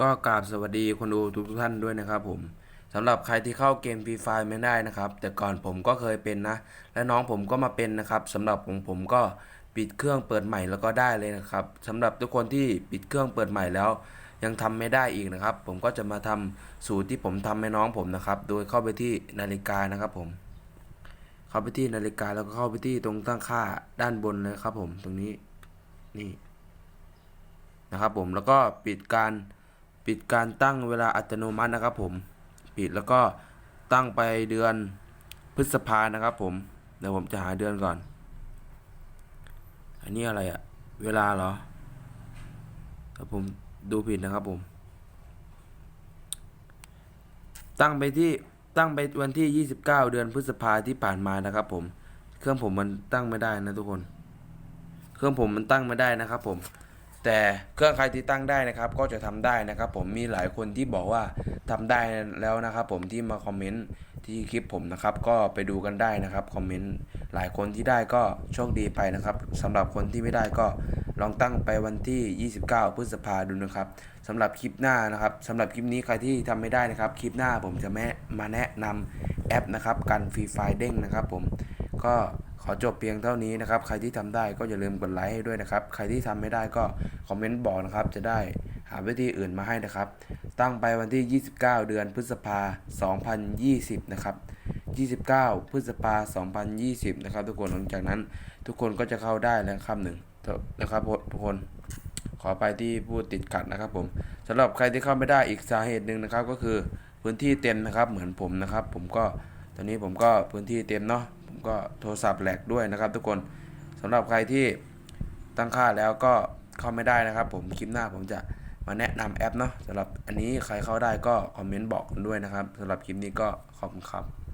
ก็กราบสวัสดีคนดูทุกท่านด้วยนะครับผมสำหรับใครที่เข้าเกมฟรีไฟไม่ได้นะครับ แต่ก่อนผมก็เคยเป็นนะ และน้องผมก็มาเป็นนะครับสำหรับของผมก็ปิดเครื่องเปิดใหม่แล้วก็ได้เลยนะครับสำหรับทุกคนที่ปิดเครื่องเปิดใหม่แล้ว ยังทำไม่ได้อีกนะครับ ผมก็จะมาทำสูตรที่ผมทำให้น้องผมนะครับ โดยเข้าไปที่นาฬิกานะครับผม เข้าไปที่นาฬิกาแล้วก็เข้าไปที่ตรงตั้งค่าด้านบนนะครับผมตรงนี้นี่นะครับผมแล้วก็ปิดการ ปิดการตั้งเวลาอัตโนมัตินะครับผม ปิดแล้วก็ตั้งไปเดือนพฤษภานะครับผม เดี๋ยวผมจะหาเดือนก่อน อันนี้อะไรอะเวลาเหรอถ้าผมดูผิดนะครับผม ตั้งไปที่ตั้งไปวันที่ 29 เดือนพฤษภาที่ผ่านมานะครับผม เครื่องผมมันตั้งไม่ได้นะทุกคน เครื่องผมมันตั้งไม่ได้นะครับผม แต่เครื่องใครที่ตั้งได้นะครับก็จะทำได้นะครับผมมีหลายคนที่บอกว่าทำได้แล้วนะครับผมที่มาคอมเมนต์ที่คลิปผมนะครับก็ไปดูกันได้นะครับคอมเมนต์หลายคนที่ได้ก็โชคดีไปนะครับสำหรับคนที่ไม่ได้ก็ลองตั้งไปวันที่ 29 พฤษภาดูนะครับสำหรับคลิปหน้านะครับสำหรับคลิปนี้ใครที่ทำไม่ได้นะครับ คลิปหน้าผมจะแม่มาแนะนำแอปนะครับกันฟรีไฟเด้งนะครับผมก็ อจบเพียงเท่านี้นะครับ ใครที่ทำได้ก็อย่าลืมกดไลค์ให้ด้วยนะครับ ใครที่ทำไม่ได้ก็คอมเมนต์บอกนะครับ จะได้หาวิธีอื่นมาให้นะครับ ตั้งไปวันที่ 29 เดือนพฤษภา 2020 นะครับ 29 พฤษภา 2020 นะครับ ทุกคนหลังจากนั้นทุกคนก็จะเข้าได้แล้วครับหนึ่งนะครับทุกคนขอไปที่พูดติดขัดนะครับผมสำหรับใครที่เข้าไม่ได้อีกสาเหตุหนึ่งนะครับ ก็คือพื้นที่เต็มนะครับ เหมือนผมนะครับ ผมก็ ตอนนี้ผมก็พื้นที่เต็มเนาะผมก็โทรศัพท์แหลกด้วยนะครับ ทุกคนสำหรับใครที่ตั้งค่าแล้วก็เข้าไม่ได้นะครับ ผมคลิปหน้าผมจะมาแนะนำแอปเนาะสำหรับอันนี้ใครเข้าได้ก็คอมเมนต์บอกกันด้วยนะครับสำหรับคลิปนี้ก็ขอบคุณครับ